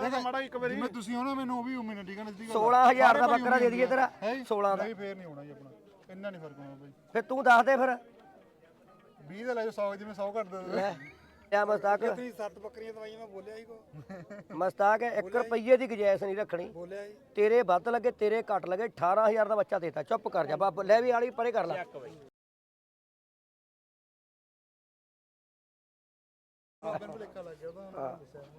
ਦੇ ਮਾੜਾ ਇੱਕ ਵਾਰੀ। ਜਿਵੇਂ ਤੁਸੀਂ ਨਾ ਮੈਨੂੰ ਉਹ ਵੀ ਉਮੀਦ ਠੀਕ ਹੈ ਨਾ ਸਿੱਧੀ ਗੱਲ 16000 ਦਾ ਬੱਕਰਾ ਦੇ ਦਈਏ ਤੇਰਾ ਹੈ। 16 ਦਾ। ਨਹੀਂ ਫੇਰ ਨਹੀਂ ਹੋਣਾ ਜੀ ਆਪਣਾ। ਇੰਨਾ ਨਹੀਂ ਫ਼ਰਕ ਹੋਣਾ ਬਾਈ। ਫਿਰ ਤੂੰ ਦੱਸ ਦੇ ਫਿਰ। 20 ਦਾ ਲੈ ਜਾਓ 100 ਜਿਵੇਂ 100 ਘੱਟ ਦੇ ਦਿਓ ਲੈ ਆ ਮਸਤਾਕ। ਤੁਸੀਂ ਸੱਤ ਬੱਕਰੀਆਂ ਦਵਾਈਆਂ ਮੈਂ ਬੋਲਿਆ ਹੀ ਕੋ ਮਸਤਾਕ 1 ਰੁਪਏ ਦੀ ਗੁਜਾਇਸ਼ ਨਹੀਂ ਰੱਖਣੀ। ਬੋਲਿਆ ਹੀ ਤੇਰੇ ਵੱਧ ਲੱਗੇ ਤੇਰੇ ਘੱਟ ਲੱਗੇ 18000 ਦਾ ਬੱਚਾ ਦੇਤਾ ਚੁੱਪ ਕਰ ਜਾ ਬਾਬਾ ਲੈ ਵੀ ਵਾਲੀ ਪਰੇ ਕਰ ਲੈ। ਬਾਬੇ ਨੂੰ ਲਿਖਾ ਲੱਗ ਗਿਆ ਉਹਦਾ। ਦੱਸਿਆ ਲੱਗ ਗਿਆ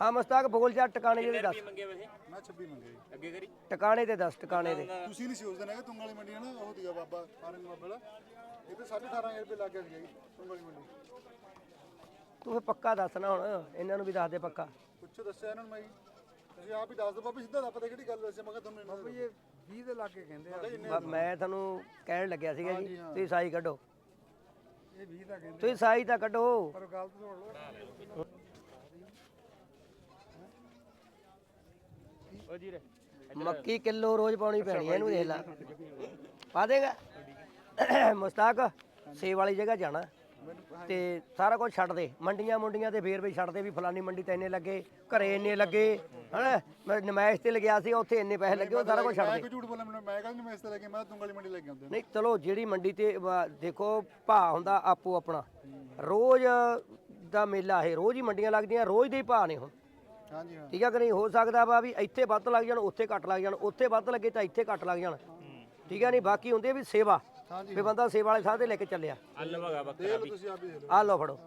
ਹਾਂ ਮਸਤਾਕ ਬੋਲ ਜਾ ਟਿਕਾਣੇ ਦੇ ਦੱਸ। ਮੈਂ 26 ਮੰਗੇ ਜੀ। ਅੱਗੇ ਕਰੀ। ਟਿਕਾਣੇ ਤੇ ਦੱਸ ਟਿਕਾਣੇ ਦੇ। ਤੁਸੀਂ ਨਹੀਂ ਸੋਚਦੇ ਨਾ ਕਿ ਤੁੰਗ ਵਾਲੀ ਮੰਡੀ ਹੈ ਨਾ ਉਹ ਦੀਗਾ ਬਾਬਾ ਫਾਰਮ ਬਾਬਾ ਇਹ ਤੇ 18500 ਰੁਪਏ ਲੱਗ ਗਿਆ ਸੀ ਜੀ ਤੁੰਗ ਵਾਲੀ ਮੰਡੀ। ਤੂੰ ਪੱਕਾ ਦੱਸ ਨਾ ਹੁਣ ਇਹਨਾਂ ਨੂੰ ਵੀ ਦੱਸ ਦੇ ਪੱਕਾ। ਪੁੱਛੋ ਦੱਸਿਆ ਇਹਨਾਂ ਨੂੰ ਮੈਂ ਜੀ। ਤੁਸੀਂ ਆਪ ਹੀ ਦੱਸ ਦਿਓ ਬਾਬਾ ਸਿੱਧਾ ਦੱਸ ਪਤਾ ਕਿਹੜੀ ਗੱਲ ਦੱਸਿਆ ਮੈਂ ਕਿਹਾ ਤੁਹਾਨੂੰ ਇਹਨਾਂ ਦੇ ਇਹ 20 ਦੇ ਲਾਗੇ ਕਹਿੰਦੇ ਆ ਬ- ਮੈਂ ਤੁਹਾਨੂੰ ਕਹਿਣ ਲੱਗਿਆ ਸੀਗਾ ਜੀ ਤੁਸੀਂ ਸਾਈ ਕੱਢੋ। ਇਹ 20 ਦਾ ਕਹਿੰਦੇ ਤੁਸੀਂ ਸਾਈ ਤਾਂ ਕੱਢੋ। ਪਰ ਗੱਲ ਤਾਂ ਸੁਣ ਲਓ। ਮੱਕੀ ਕਿਲੋ ਰੋਜ਼ ਪਾਉਣੀ ਪੈਣੀ ਹੈ ਇਹਨੂੰ ਦੇਖ ਲੈ। ਪਾ ਦੇਗਾ। ਮੁਸਤਾਕ ਸੇਬ ਵਾਲੀ ਜਗ੍ਹਾ ਜਾਣਾ। ਤੇ ਸਾਰਾ ਕੁਝ ਛੱਡ ਦੇ। ਮੰਡੀਆਂ ਮੁੰਡੀਆਂ ਤੇ ਫੇਰ ਵੀ ਛੱਡ ਦੇ ਵੀ ਫਲਾਨੀ ਮੰਡੀ ਤੇ ਇੰਨੇ ਲੱਗੇ ਘਰੇ ਇੰਨੇ ਲੱਗੇ ਹਨਾ? ਮੈਂ ਨਮਾਇਸ਼ ਤੇ ਲੱਗਿਆ ਸੀ ਉੱਥੇ ਇੰਨੇ ਪੈਸੇ ਲੱਗੇ ਉਹ ਸਾਰਾ ਕੁਝ ਛੱਡ ਦੇ। ਝੂਠ ਮੈਨੂੰ ਮੈਂ ਕਹਿੰਦਾ ਮੈਂ ਇਸ ਤੇ ਲੈ ਕੇ ਮੈਂ ਤਾਂ ਤੁੰਗ ਵਾਲੀ ਮੰਡੀ ਲੈ ਕੇ ਆਉਂਦੇ। ਨਹੀਂ ਚਲੋ ਜਿਹੜੀ ਮੰਡੀ ਤੇ ਵਾ- ਦੇਖੋ ਭਾਅ ਹੁੰਦਾ ਆਪੋ ਆਪਣਾ। ਰੋਜ਼ ਦਾ ਮੇਲਾ ਇਹ ਰੋਜ਼ ਹੀ ਮੰਡੀਆਂ ਲੱਗਦੀਆਂ ਰੋਜ਼ ਦੇ ਹੀ ਭਾਅ ਨੇ ਹੁਣ ਹਾਂਜੀ ਹਾਂ। ਠੀਕ ਆ ਕਿ ਨਹੀਂ? ਹੋ ਸਕਦਾ ਵਾ ਵੀ ਇੱਥੇ ਵੱਧ ਲੱਗ ਜਾਣ ਉੱਥੇ ਘੱਟ ਲੱਗ ਜਾਣ ਉੱਥੇ ਵੱਧ ਲੱਗੇ ਤਾਂ ਇੱਥੇ ਘੱਟ ਲੱਗ ਜਾਣ। ਠੀਕ ਆ ਨਹੀਂ? ਬਾਕੀ ਹੁੰਦੀ ਆ ਵੀ ਸੇਵਾ। ਵੀ ਬੰਦਾ ਸੇਵਾ ਵਾਲੇ ਸਾਹ ਤੇ ਲੈ ਕੇ ਚੱਲਿਆ। ਅੱਲ ਵਗਾ ਬੱਕਰਾ ਦੇਖ ਲਓ ਤੁਸੀਂ ਆਪ ਹੀ ਲਓ। ਆ ਲਓ ਫੜੋ।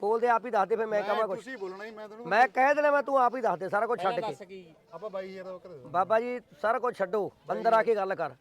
ਬੋਲਦੇ ਆਪ ਹੀ ਦੱਸ ਦੇ ਫਿਰ ਮੈਂ ਕਹਾਂ ਕੁਝ ਤੁਸੀਂ ਬੋਲਣਾ ਹੀ ਮੈਂ ਤੁਹਾਨੂੰ ਮੈਂ ਕਹਿ ਦੇਣਾ ਮੈਂ ਤੂੰ ਆਪ ਹੀ ਦੱਸ ਦੇ ਸਾਰਾ ਕੁਝ ਛੱਡ ਕੇ। ਕੀ? ਆਪਾਂ 22000 ਦਾ ਕਰ ਬਾਬਾ ਜੀ ਸਾਰਾ ਕੁਝ ਛੱਡੋ ਅੰਦਰ ਆ ਕੇ ਗੱਲ ਕਰ।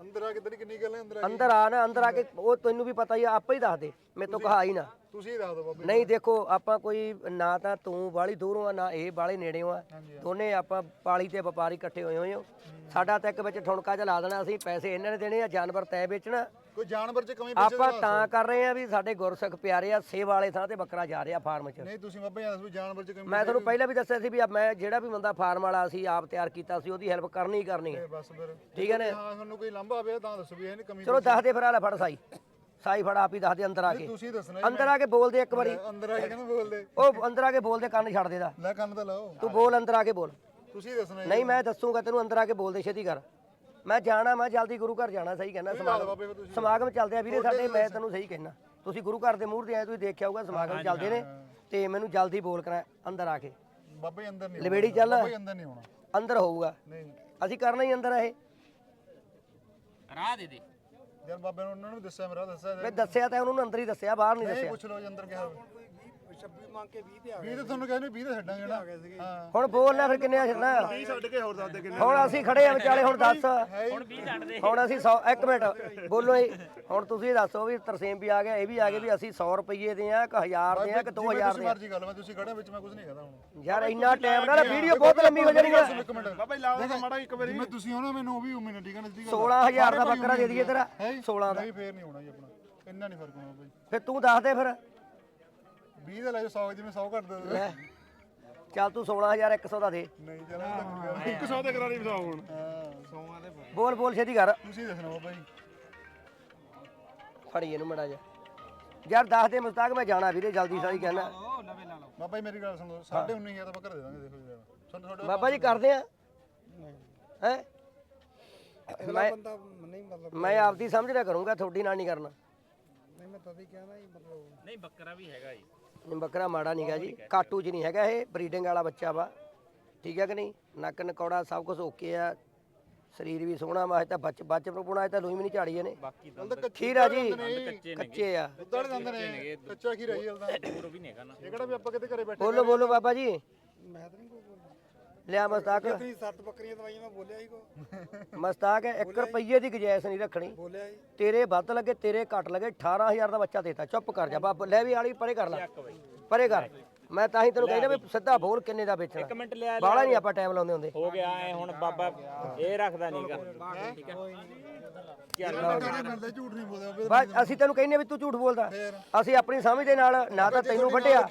ਅੰਦਰ ਆ ਕੇ ਤੇਰੀ ਕਿੰਨੀ ਗੱਲ ਹੈ ਅੰਦਰ ਆ ਅੰਦਰ ਆ ਨਾ ਅੰਦਰ ਆ ਕੇ ਉਹ ਤੈਨੂੰ ਵੀ ਪਤਾ ਹੀ ਆ ਆਪੇ ਹੀ ਦੱਸ ਦੇ। ਮੇਰੇ ਤੋਂ ਕਹਾ ਹੀ ਨਾ। ਤੁਸੀਂ ਦੱਸ ਦਿਓ ਬਾਬਾ ਨਹੀਂ ਦੇਖੋ ਆਪਾਂ ਕੋਈ ਨਾ ਤਾਂ ਤੂੰ ਬਾਲੀ ਦੂਰੋਂ ਆ ਨਾ ਇਹ ਬਾਲੇ ਨੇੜਿਓਂ ਆ। ਦੋਨੇ ਆਪਾਂ ਪਾਲੀ ਤੇ ਵਪਾਰੀ ਇਕੱਠੇ ਹੋਏ ਹੋਏ ਹੋ। ਸਾਡਾ ਤਾਂ ਇੱਕ ਵਿੱਚ ਠੁਣਕਾ ਜਿਹਾ ਲਾ ਦੇਣਾ ਅਸੀਂ ਪੈਸੇ ਇਹਨਾਂ ਨੇ ਦੇਣੇ ਆ ਜਾਨਵਰ ਤੈ ਵੇਚਣਾ। ਕੋਈ ਜਾਨਵਰ ਚ ਕਮੀ ਪਿੱਛੇ ਆਪਾਂ ਤਾਂ ਕਰ ਰਹੇ ਆ ਵੀ ਸਾਡੇ ਗੁਰਸਿੱਖ ਪਿਆਰੇ ਆ ਸੇਵਾ ਵਾਲੇ ਥਾਂ ਤੇ ਬੱਕਰਾ ਜਾ ਰਿਹਾ ਫਾਰਮ 'ਚ। ਨਹੀਂ ਤੁਸੀਂ ਬਾਬਾ ਦੱਸੋ ਜਾਨਵਰ ਚ ਕਮੀ ਮੈਂ ਤੁਹਾਨੂੰ ਪਹਿਲਾਂ ਵੀ ਦੱਸਿਆ ਸੀ ਵੀ ਮੈਂ ਜਿਹੜਾ ਵੀ ਬੰਦਾ ਫਾਰਮ ਵਾਲਾ ਸੀ ਆਪ ਤਿਆਰ ਕੀਤਾ ਸੀ ਉਹਦੀ ਹੈਲਪ ਕਰਨੀ ਹੀ ਕਰਨੀ ਹੈ। ਬਸ ਫਿਰ। ਠੀਕ ਹੈ ਨੇ? ਹਾਂ ਤੁਹਾਨੂੰ ਕੋਈ ਲੰਬਾ ਆਵੇ ਤਾਂ ਦੱਸੋ ਵੀ ਇਹ ਨਹੀਂ ਕਮੀ ਚਲੋ ਦੱਸ ਦੇ ਫਿਰ ਆ ਲੈ ਫੜ ਸਾਈ। ਸਾਈ ਫੜ ਆਪ ਹੀ ਦੱਸ ਦੇ ਅੰਦਰ ਆ ਕੇ। ਤੁਸੀਂ ਦੱਸਣਾ ਜੀ। ਅੰਦਰ ਆ ਕੇ ਬੋਲ ਦੇ ਇੱਕ ਵਾਰੀ। ਅੰਦਰ ਆ ਕੇ ਕਹਿੰਦੇ ਬੋਲਦੇ? ਉਹ ਅੰਦਰ ਆ ਕੇ ਬੋਲ ਦੇ ਕੰਨ ਛੱਡ ਦੇ ਦਾ ਲੈ ਕੰਨ ਤਾਂ ਲਾਓ। ਤੂੰ ਬੋਲ ਅੰਦਰ ਆ ਕੇ ਬੋਲ। ਤੁਸੀਂ ਦੱਸਣਾ। ਨਹੀਂ ਮੈਂ ਦੱਸੂਗਾ ਤੈਨੂੰ ਅੰਦਰ ਆ ਕੇ ਬੋਲ ਦੇ ਛੇਤੀ ਕਰ। ਮੈਂ ਜਾਣਾ ਮੈਂ ਜਲਦੀ ਗੁਰੂ ਘਰ ਜਾਣਾ ਸਹੀ ਕਹਿੰਦਾ ਸਮਾਗਮ ਬਾਬੇ ਫਿਰ ਤੁਸੀਂ। ਸਮਾਗਮ ਚੱਲਦੇ ਆ ਵੀਰੇ ਸਾਡੇ ਮੈਂ ਤੈਨੂੰ ਸਹੀ ਕਹਿਣਾ। ਤੁਸੀਂ ਗੁਰੂ ਘਰ ਦੇ ਮੂਹਰ ਤੇ ਆਏ ਤੁਸੀਂ ਦੇਖਿਆ ਹੋਊਗਾ ਸਮਾਗਮ ਚੱਲਦੇ ਨੇ ਤੇ ਮੈਨੂੰ ਜਲਦੀ ਬੋਲ ਕਰਾਂ ਅੰਦਰ ਆ ਕੇ। ਬਾਬਾ ਅੰਦਰ ਨਹੀਂ ਲਵੇੜੀ ਚੱਲ। ਬਾਬਾ ਅੰਦਰ ਨਹੀਂ ਹੋਣਾ। ਅੰਦਰ ਹੋਊਗਾ। ਨਹੀਂ। ਅਸੀਂ ਕਰਨਾ ਹੀ ਅੰਦਰ ਇਹ। ਰਾਹ ਦੇ ਦੇ। ਯਾਰ ਬਾਬੇ ਨੂੰ ਉਹਨਾਂ ਨੂੰ ਦੱਸਿਆ ਮੇਰਾ ਦੱਸਿਆ ਮੈਂ ਦੱਸਿਆ ਤਾਂ ਉਹਨੂੰ ਅੰਦਰ ਹੀ ਦੱਸਿਆ ਬਾਹਰ ਨਹੀਂ ਨਹੀਂ ਦੱਸਿਆ। ਪੁੱਛ ਲਓ ਜੀ ਅੰਦਰ ਕਿਹਾ। 26 ਮੰਗ ਕੇ 20 ਤੇ ਆ 20 ਤਾਂ ਤੁਹਾਨੂੰ ਕਹਿੰਦੇ 20 ਤਾਂ ਛੱਡਾਂਗੇ ਨਾ। ਹਾਂ। ਹੁਣ ਬੋਲ ਨਾ ਫਿਰ ਕਿੰਨੇ ਆ ਛੱਡਣਾ? 20 ਛੱਡ ਕੇ ਹੋਰ ਦੱਸ ਦੇ ਕਿੰਨੇ ਹੁਣ ਅਸੀਂ ਖੜੇ ਆ ਵਿਚਾਲੇ ਹੁਣ ਦੱਸ। ਹੁਣ 20 ਛੱਡ ਦੇ। ਹੁਣ ਅਸੀਂ 100 ਇੱਕ ਮਿੰਟ ਬੋਲੋ ਜੀ। ਹੁਣ ਤੁਸੀਂ ਇਹ ਦੱਸੋ ਵੀ ਤਰਸੇਮ ਵੀ ਆ ਗਿਆ ਇਹ ਵੀ ਆ ਗਏ ਵੀ ਅਸੀਂ 100 ਰੁਪਏ ਦੇ ਆ ਕਿ 1000 ਦੇ ਆ ਕਿ 2000 ਤੁਸੀਂ ਦੇ ਆ। ਮਰਜ਼ੀ ਗੱਲ ਮੈਂ ਤੁਸੀਂ ਖੜੇ ਵਿੱਚ ਮੈਂ ਕੁਝ ਨਹੀਂ ਕਹਦਾ ਹੁਣ। ਯਾਰ ਇੰਨਾ ਟਾਈਮ ਨਾਲ ਵੀਡੀਓ ਬਹੁਤ ਲੰਮੀ ਹੋ ਜਾਣੀ ਇੱਕ ਮਿੰਟ। ਬਾਬਾ ਜੀ ਲਾਓ ਤਾਂ ਮਾੜਾ ਇੱਕ ਵਾਰੀ। ਜਿਵੇਂ ਤੁਸੀਂ ਨਾ ਮੈਨੂੰ ਉਹ ਵੀ ਉਮੀਦ ਠੀਕ ਹੈ ਨਾ ਸਿੱਧੀ ਗੱਲ 16000 ਦਾ ਬੱਕਰਾ ਦੇ ਦਈਏ ਤੇਰਾ। ਹੈ। 16 ਦਾ। ਨਹੀਂ ਫੇਰ ਨਹੀਂ ਹੋਣਾ ਜੀ ਆਪਣਾ। ਇੰਨਾ ਨਹੀਂ ਫ਼ਰਕ ਹੋਣਾ ਬਾਈ। ਫਿਰ ਤੂੰ ਦੱਸ ਦੇ ਫਿਰ। 20 ਦਾ ਲੈ ਜਾਓ 100 ਜਿਵੇਂ 100 ਘੱਟ ਦੇ ਦਿਓ ਲੈ ਚੱਲ ਤੂੰ 16100 ਦਾ ਦੇ। ਨਹੀਂ ਚਲੋ ਇਹ ਤਾਂ ਕੋਈ ਗੱਲ ਨਹੀਂ 100 ਤੇ ਕਰਾ ਲਈ ਬਤਾਓ ਹੁਣ। ਹਾਂ। ਬੋਲ ਬੋਲ ਛੇਤੀ ਕਰ। ਤੁਸੀਂ ਦੱਸਣਾ ਬਾਬਾ ਜੀ। ਫੜੀ ਇਹਨੂੰ ਮੜਾ ਜਾ ਯਾਰ ਦੱਸ ਦੇ ਮੁਸਤਾਕ ਮੈਂ ਜਾਣਾ ਵੀਰੇ ਜਲਦੀ ਸਾਰੀ ਕਹਿਣਾ ਬਾਬਾ ਜੀ ਮੇਰੀ ਗੱਲ ਸੁਣੋ 19500 ਦਾ ਬੱਕਰਾ ਦੇ ਦਾਂਗੇ ਦੇਖੋ ਜੀ ਤੁਹਾਨੂੰ ਤੁਹਾਡੇ ਬਾਬਾ ਜੀ ਕਰਦੇ ਆ। ਹੈ? ਮੈਂ ਬੰਦਾ ਨਹੀਂ ਮਤਲਬ ਮੈਂ ਆਪਦੀ ਸਮਝਦਾ ਕਰੂੰਗਾ ਤੁਹਾਡੀ ਨਾਲ ਨਹੀਂ ਕਰਨਾ। ਨਹੀਂ ਮੈਂ ਤਦ ਹੀ ਕਹਿਣਾ ਹੀ ਮਤਲਬ ਨਹੀਂ ਬੱਕਰਾ ਵੀ ਹੈਗਾ ਜੀ। ਇਹ ਬੱਕਰਾ ਮਾੜਾ ਨਹੀਂਗਾ ਜੀ। ਕਾਟੂ ਚ ਨਹੀਂ ਹੈਗਾ ਇਹ ਬਰੀਡਿੰਗ ਵਾਲਾ ਬੱਚਾ ਵਾ। ਠੀਕ ਹੈ ਕਿ ਨਹੀਂ? ਨੱਕ ਨਕੌੜਾ ਸਭ ਕੁਝ ਓਕੇ ਆ। ਸਰੀਰ ਵੀ ਸੋਹਣਾ ਵਾ ਇਹ ਤਾਂ ਬੱਚ ਬੱਚ ਨੂੰ ਪੁਣਾ ਇਹ ਤਾਂ ਲੂਈ ਵੀ ਨਹੀਂ ਝਾੜੀ ਇਹਨੇ। ਬਾਕੀ ਖੀਰਾ ਜੀ ਕੱਚੇ ਨੇ। ਕੱਚੇ ਆ। ਦੁੱਧ ਵਾਲੇ ਦੰਦ ਨੇ। ਕੱਚਾ ਖੀਰਾ ਜੀ ਹਲ ਤਾਂ ਦੂਰ ਵੀ ਨਹੀਂ ਹੈਗਾ ਨਾ। ਇਹ ਕਿਹੜਾ ਵੀ ਆਪਾਂ ਕਿਤੇ ਘਰੇ ਬੈਠੇ ਬੋਲੋ ਬੋਲੋ ਬਾਬਾ ਜੀ। ਮੈਂ ਤਾਂ ਨਹੀਂ ਕੋਈ ਬੋਲਦਾ। ਲਿਆ ਮਸਤਾਕ। ਤੁਸੀਂ ਸੱਤ ਬੱਕਰੀਆਂ ਦਵਾਈਆਂ ਮੈਂ ਬੋਲਿਆ ਹੀ ਕੋ। ਮਸਤਾਕ 1 ਰੁਪਏ ਦੀ ਗੁਜਾਇਸ਼ ਨਹੀਂ ਰੱਖਣੀ। ਬੋਲਿਆ ਹੀ ਤੇਰੇ ਵੱਧ ਲੱਗੇ ਤੇਰੇ ਘੱਟ ਲੱਗੇ 18000 ਦਾ ਬੱਚਾ ਦੇਤਾ। ਚੁੱਪ ਕਰ ਜਾ ਬਾਬਾ ਲੈ ਵੀ ਵਾਲੀ ਪਰੇ ਕਰ ਲੈ। ਪਰੇ ਕਰ। ਮੈਂ ਤਾਂ ਹੀ ਤੈਨੂੰ ਕਹਿੰਦਾ ਵੀ ਸਿੱਧਾ ਬੋਲ ਕਿੰਨੇ ਦਾ ਵੇਚਣਾ। ਇੱਕ ਮਿੰਟ ਲਿਆ ਬਾਹਲਾ ਨਹੀਂ ਆਪਾਂ ਟਾਈਮ ਲਾਉਂਦੇ ਹੁੰਦੇ। ਹੋ ਗਿਆ ਐ ਹੁਣ ਬਾਬਾ ਇਹ ਰੱਖਦਾ ਨਹੀਂਗਾ ਠੀਕ ਹੈ। ਮਿਲਦੇ ਝੂਠ ਨਹੀਂ ਬੋਲਦੇ ਬਾਬੇ ਬਸ ਅਸੀਂ ਤੈਨੂੰ ਕਹਿੰਨੇ ਵੀ ਤੂੰ ਝੂਠ ਬੋਲਦਾ। ਅਸੀਂ ਆਪਣੀ ਸਮਝ ਦੇ ਨਾਲ ਨਾ ਤਾਂ ਤੈਨੂੰ ਵੱਢਿਆ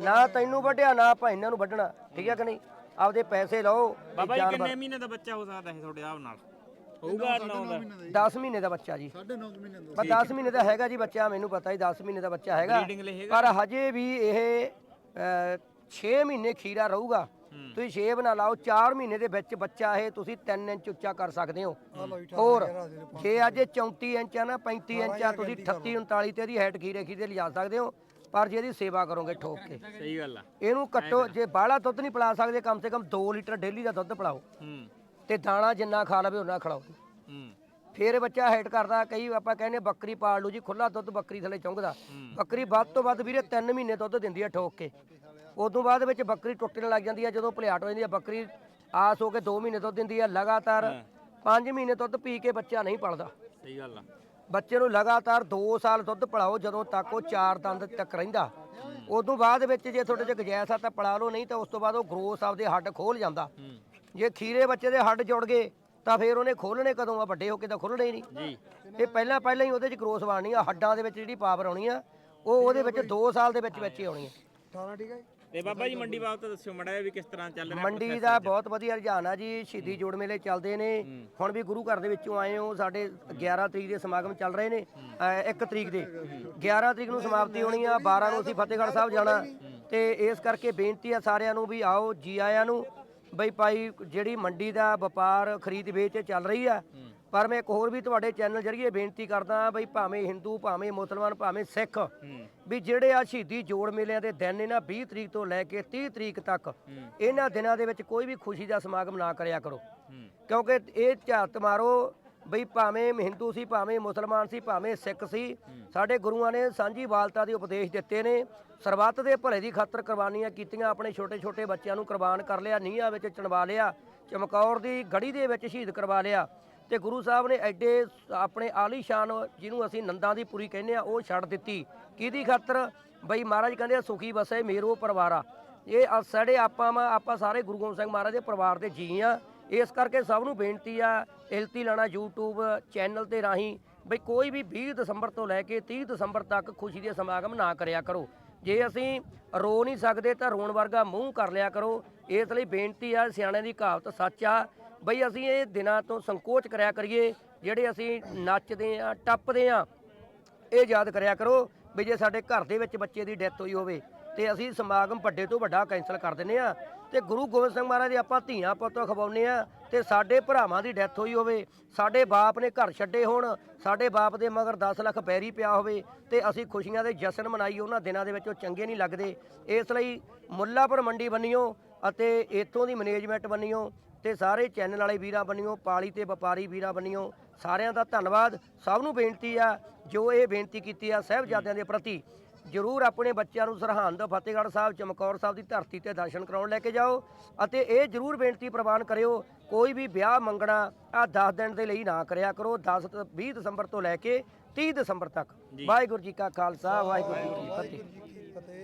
ਨਾ ਤੈਨੂੰ ਵੱਢਿਆ ਨਾ ਆਪਾਂ ਇਹਨਾਂ ਨੂੰ ਵੱਢਣਾ। ਠੀਕ ਹੈ ਕਿ ਨਹੀਂ? ਆਪਦੇ ਪੈਸੇ ਲਓ ਬਾਬਾ ਜੀ ਕਿੰਨੇ ਮਹੀਨੇ ਦਾ ਬੱਚਾ ਹੋ ਸਕਦਾ ਹੈ ਤੁਹਾਡੇ ਆਪ ਨਾਲ? ਹੋਊਗਾ 9 ਦਾ। 10 ਮਹੀਨੇ ਦਾ ਬੱਚਾ ਜੀ। 9.5 ਮਹੀਨੇ ਦਾ। ਪਰ 10 ਮਹੀਨੇ ਦਾ ਹੈਗਾ ਜੀ ਬੱਚਾ ਮੈਨੂੰ ਪਤਾ ਹੀ 10 ਮਹੀਨੇ ਦਾ ਬੱਚਾ ਹੈਗਾ। Breeding ਲਈ ਹੈਗਾ? ਪਰ ਹਜੇ ਵੀ ਇਹ ਅਹ, 6 ਮਹੀਨੇ ਖੀਰਾ ਰਹੂਗਾ। ਤੁਸੀਂ 6 ਬਣਾ ਲਾਓ 4 ਮਹੀਨੇ ਦੇ ਵਿੱਚ ਬੱਚਾ ਇਹ ਤੁਸੀਂ 3 ਇੰਚ ਉੱਚਾ ਕਰ ਸਕਦੇ ਹੋ। ਹੋਰ ਜੇ ਅੱਜ ਇਹ 34 ਇੰਚ ਆ ਨਾ 35 ਇੰਚ ਆ ਤੁਸੀਂ 38 39 ਤੇ ਇਹਦੀ ਹਾਈਟ ਖੀਰੇ ਖੀਰੇ ਲਿਜਾ ਸਕਦੇ ਹੋ। ਪਰ ਜੇ ਇਹਦੀ ਸੇਵਾ ਕਰੋਗੇ ਠੋਕ ਕੇ। ਸਹੀ ਗੱਲ ਆ। ਇਹਨੂੰ ਕੱਟੋ ਜੇ ਬਾਹਲਾ ਦੁੱਧ ਨਹੀਂ ਪਿਲਾ ਸਕਦੇ ਕਮ ਸੇ ਕਮ 2 ਲੀਟਰ ਡੇਲੀ ਦਾ ਦੁੱਧ ਪਿਲਾਓ। ਹੂੰ। ਤੇ ਦਾਣਾ ਜਿੰਨਾ ਖਾ ਲਵੇ ਉਹਨਾਂ ਖਿਲਾਓ। ਹੂੰ। ਫੇਰ ਇਹ ਬੱਚਾ ਹਾਈਟ ਕਰਦਾ ਕਈ ਆਪਾਂ ਕਹਿੰਦੇ ਬੱਕਰੀ ਪਾਲ ਲੂ ਜੀ ਖੁੱਲਾ ਦੁੱਧ ਬੱਕਰੀ ਥੱਲੇ ਚੁੰਗਦਾ ਬੱਕਰੀ ਵੱਧ ਤੋਂ ਵੱਧ ਵੀਰੇ 3 ਮਹੀਨੇ ਦੁੱਧ ਦਿੰਦੀ ਆ ਠੋਕ ਕੇ। ਉਦੋਂ ਬਾਅਦ ਵਿੱਚ ਬੱਕਰੀ ਟੁੱਟਣ ਲੱਗ ਜਾਂਦੀ ਆ ਜਦੋਂ ਭਲਿਆਟ ਹੋ ਜਾਂਦੀ ਆ ਬੱਕਰੀ ਆਸ ਹੋ ਕੇ 2 ਮਹੀਨੇ ਦੁੱਧ ਦਿੰਦੀ ਆ ਲਗਾਤਾਰ 5 ਮਹੀਨੇ ਦੁੱਧ ਪੀ ਕੇ ਬੱਚਾ ਨਹੀਂ ਪਲਦਾ। ਸਹੀ ਗੱਲ ਆ। ਬੱਚੇ ਨੂੰ ਲਗਾਤਾਰ 2 ਸਾਲ ਦੁੱਧ ਪਿਲਾਓ ਜਦੋਂ ਤੱਕ ਉਹ 4 ਦੰਦ ਤੱਕ ਰਹਿੰਦਾ। ਉਦੋਂ ਬਾਅਦ ਵਿੱਚ ਜੇ ਤੁਹਾਡੇ ਚ ਗੁੰਜਾਇਸ਼ ਆ ਤਾਂ ਪਿਲਾ ਲਓ ਨਹੀਂ ਤਾਂ ਉਸ ਤੋਂ ਬਾਅਦ ਉਹ ਗਰੋਸ ਆਪਦੇ ਹੱਡ ਖੋਲ ਜਾਂਦਾ। ਜੇ ਖੀਰੇ ਬੱਚੇ ਦੇ ਹੱਡ ਜੁੜ ਗਏ ਤਾਂ ਫਿਰ ਉਹਨੇ ਖੋਲਣੇ ਕਦੋਂ ਆ? ਵੱਡੇ ਹੋ ਕੇ ਤਾਂ ਖੁੱਲਣੇ ਹੀ ਨਹੀਂ। ਜੀ। ਇਹ ਪਹਿਲਾਂ ਪਹਿਲਾਂ ਹੀ ਉਹਦੇ ਚ ਗਰੋਸ ਬਣਨੀ ਆ ਹੱਡਾਂ ਦੇ ਵਿੱਚ ਜਿਹੜੀ ਪਾਵਰ ਆਉਣੀ ਆ ਉਹ ਉਹਦੇ ਵਿੱਚ 2 ਸਾਲ ਦੇ ਵਿੱਚ ਵਿੱਚ ਹੀ ਆਉਣੀ ਆ। 18 ਠੀਕ ਹੈ? ਤੇ ਬਾਬਾ ਜੀ ਮੰਡੀ ਬਾਬਤ ਦੱਸਿਓ ਮੜਾ ਵੀ ਕਿਸ ਤਰ੍ਹਾਂ ਚੱਲ ਰਿਹਾ ਮੰਡੀ ਦਾ ਬਹੁਤ ਵਧੀਆ ਰੁਝਾਨ ਆ ਜੀ ਸ਼ਹੀਦੀ ਜੋੜ ਮੇਲੇ ਚੱਲਦੇ ਨੇ। ਹੁਣ ਵੀ ਗੁਰੂ ਘਰ ਦੇ ਵਿੱਚੋਂ ਆਏ ਹੋ ਸਾਡੇ 11 ਤਰੀਕ ਦੇ ਸਮਾਗਮ ਚੱਲ ਰਹੇ ਨੇ 1 ਤਰੀਕ ਦੇ। 11 ਤਰੀਕ ਨੂੰ ਸਮਾਪਤੀ ਹੋਣੀ ਆ 12 ਨੂੰ ਅਸੀਂ ਫਤਿਹਗੜ੍ਹ ਸਾਹਿਬ ਜਾਣਾ। ਤੇ ਇਸ ਕਰਕੇ ਬੇਨਤੀ ਆ ਸਾਰਿਆਂ ਨੂੰ ਵੀ ਆਓ ਜੀ ਆਇਆਂ ਨੂੰ। ਬਈ ਭਾਈ ਜਿਹੜੀ ਮੰਡੀ ਦਾ ਵਪਾਰ ਖਰੀਦ ਵੇਚ ਚੱਲ ਰਹੀ ਆ ਪਰ ਮੈਂ ਇੱਕ ਹੋਰ ਵੀ ਤੁਹਾਡੇ ਚੈਨਲ ਜਰੀਏ ਬੇਨਤੀ ਕਰਦਾ ਬਈ ਭਾਵੇਂ ਹਿੰਦੂ ਭਾਵੇਂ ਮੁਸਲਮਾਨ ਭਾਵੇਂ ਸਿੱਖ ਵੀ ਜਿਹੜੇ ਆ ਸ਼ਹੀਦੀ ਜੋੜ ਮੇਲਿਆਂ ਦੇ ਦਿਨ ਨੇ ਨਾ 20 ਤਰੀਕ ਤੋਂ ਲੈ ਕੇ 30 ਤਰੀਕ ਤੱਕ ਇਹਨਾਂ ਦਿਨਾਂ ਦੇ ਵਿੱਚ ਕੋਈ ਵੀ ਖੁਸ਼ੀ ਦਾ ਸਮਾਗਮ ਨਾ ਕਰਿਆ ਕਰੋ। ਕਿਉਂਕਿ ਇਹ ਝਾਤ ਮਾਰੋ ਬਈ ਭਾਵੇਂ ਹਿੰਦੂ ਸੀ ਭਾਵੇਂ ਮੁਸਲਮਾਨ ਸੀ ਭਾਵੇਂ ਸਿੱਖ ਸੀ ਸਾਡੇ ਗੁਰੂਆਂ ਨੇ ਸਾਂਝੀ ਵਾਲਤਾ ਦੇ ਉਪਦੇਸ਼ ਦਿੱਤੇ ਨੇ। ਸਰਬੱਤ ਦੇ ਭਲੇ ਦੀ ਖਾਤਰ ਕੁਰਬਾਨੀਆਂ ਕੀਤੀਆਂ ਆਪਣੇ ਛੋਟੇ ਛੋਟੇ ਬੱਚਿਆਂ ਨੂੰ ਕੁਰਬਾਨ ਕਰ ਲਿਆ ਨੀਹਾਂ ਵਿੱਚ ਚਣਵਾ ਲਿਆ ਚਮਕੌਰ ਦੀ ਗੜੀ ਦੇ ਵਿੱਚ ਸ਼ਹੀਦ ਕਰਵਾ ਲਿਆ। ਤੇ ਗੁਰੂ ਸਾਹਿਬ ਨੇ ਐਡੇ ਆਪਣੇ ਆਲੀਸ਼ਾਨ ਜਿਹਨੂੰ ਅਸੀਂ ਨੰਦਾਂ ਦੀ ਪੁਰੀ ਕਹਿੰਦੇ ਆ ਉਹ ਛੱਡ ਦਿੱਤੀ। ਕਿਹਦੀ ਖਾਤਰ? ਬਈ ਮਹਾਰਾਜ ਕਹਿੰਦੇ ਆ, ਸੁਖੀ ਵਸੇ ਮੇਰੋ ਪਰਿਵਾਰਾ। ਇਹ ਸਾਡੇ ਆਪਾਂ ਵਾਂ, ਆਪਾਂ ਸਾਰੇ ਗੁਰੂ ਗੋਬਿੰਦ ਸਿੰਘ ਮਹਾਰਾਜ ਦੇ ਪਰਿਵਾਰ ਦੇ ਜੀ ਆ। ਇਸ ਕਰਕੇ ਸਭ ਨੂੰ ਬੇਨਤੀ ਆ ਇਲਤੀ ਲਾਣਾ YouTube ਚੈਨਲ ਤੇ ਰਾਹੀਂ। ਬਈ ਕੋਈ ਵੀ 20 ਦਸੰਬਰ ਤੋਂ ਲੈ ਕੇ 30 ਦਸੰਬਰ ਤੱਕ ਖੁਸ਼ੀ ਦੇ ਸਮਾਗਮ ਨਾ ਕਰਿਆ ਕਰੋ। ਜੇ ਅਸੀਂ ਰੋ ਨਹੀਂ ਸਕਦੇ ਤਾਂ ਰੋਣ ਵਰਗਾ ਮੂੰਹ ਕਰ ਲਿਆ ਕਰੋ। ਇਸ ਲਈ ਬੇਨਤੀ ਆ ਸਿਆਣਿਆਂ ਦੀ ਕਹਾਵਤ ਸੱਚ ਆ। ਬਈ ਅਸੀਂ ਇਹ ਦਿਨਾਂ ਤੋਂ ਸੰਕੋਚ ਕਰਿਆ ਕਰੀਏ, ਜਿਹੜੇ ਅਸੀਂ ਨੱਚਦੇ ਆ ਟੱਪਦੇ ਆ ਇਹ ਯਾਦ ਕਰਿਆ ਕਰੋ ਵੀ ਜੇ ਸਾਡੇ ਘਰ ਦੇ ਵਿੱਚ ਬੱਚੇ ਦੀ ਡੈਥ ਹੋਈ ਹੋਵੇ, ਤੇ ਅਸੀਂ ਸਮਾਗਮ ਵੱਡੇ ਤੋਂ ਵੱਡਾ ਕੈਂਸਲ ਕਰ ਦਿੰਨੇ ਆ ਤੇ ਗੁਰੂ ਗੋਬਿੰਦ ਸਿੰਘ ਮਹਾਰਾਜ ਦੇ ਆਪਾਂ ਧੀਆਂ ਪੁੱਤ ਖਵਾਉਨੇ ਆ ਤੇ ਸਾਡੇ ਭਰਾਵਾਂ ਦੀ ਡੈਥ ਹੋਈ ਹੋਵੇ, ਸਾਡੇ ਬਾਪ ਨੇ ਘਰ ਛੱਡੇ ਹੋਣ, ਸਾਡੇ ਬਾਪ ਦੇ ਮਗਰ 10 ਲੱਖ ਪੈਰੀ ਪਿਆ ਹੋਵੇ, ਤੇ ਅਸੀਂ ਖੁਸ਼ੀਆਂ ਦੇ ਜਸ਼ਨ ਮਨਾਈ ਉਹਨਾਂ ਦਿਨਾਂ ਦੇ ਵਿੱਚ ਉਹ ਚੰਗੇ ਨਹੀਂ ਲੱਗਦੇ। ਇਸ ਲਈ ਮੁੱਲਾਪੁਰ ਮੰਡੀ ਬੰਨਿਓ ਅਤੇ ਇੱਥੋਂ ਦੀ ਮੈਨੇਜਮੈਂਟ ਬੰਨਿਓ ਤੇ ਸਾਰੇ ਚੈਨਲ ਵਾਲੇ ਵੀਰਾਂ ਬੰਨਿਓ ਪਾਲੀ ਤੇ ਵਪਾਰੀ ਵੀਰਾਂ ਬੰਨਿਓ ਸਾਰਿਆਂ ਦਾ ਧੰਨਵਾਦ। ਸਭ ਨੂੰ ਬੇਨਤੀ ਆ ਜੋ ਇਹ ਬੇਨਤੀ ਕੀਤੀ ਆ ਸਾਹਿਬਜ਼ਾਦਿਆਂ ਦੇ ਪ੍ਰਤੀ ਜਰੂਰ ਆਪਣੇ ਬੱਚਿਆਂ ਨੂੰ ਸਰਹੰਦ ਫਤਿਹਗੜ੍ਹ ਸਾਹਿਬ ਚਮਕੌਰ ਸਾਹਿਬ ਦੀ ਧਰਤੀ ਤੇ ਦਰਸ਼ਨ ਕਰਾਉਣ ਲੈ ਕੇ ਜਾਓ ਅਤੇ ਇਹ ਜਰੂਰ ਬੇਨਤੀ ਪ੍ਰਵਾਨ ਕਰਿਓ ਕੋਈ ਵੀ ਵਿਆਹ ਮੰਗਣਾ ਆ 10 ਦਿਨ ਦੇ ਲਈ ਨਾ ਕਰਿਆ ਕਰੋ 10 ਤੋਂ 20 ਦਸੰਬਰ ਤੋਂ ਲੈ ਕੇ 30 ਦਸੰਬਰ ਤੱਕ। ਵਾਹਿਗੁਰੂ ਜੀ ਕਾ ਖਾਲਸਾ ਵਾਹਿਗੁਰੂ ਜੀ ਕੀ ਫਤਿਹ।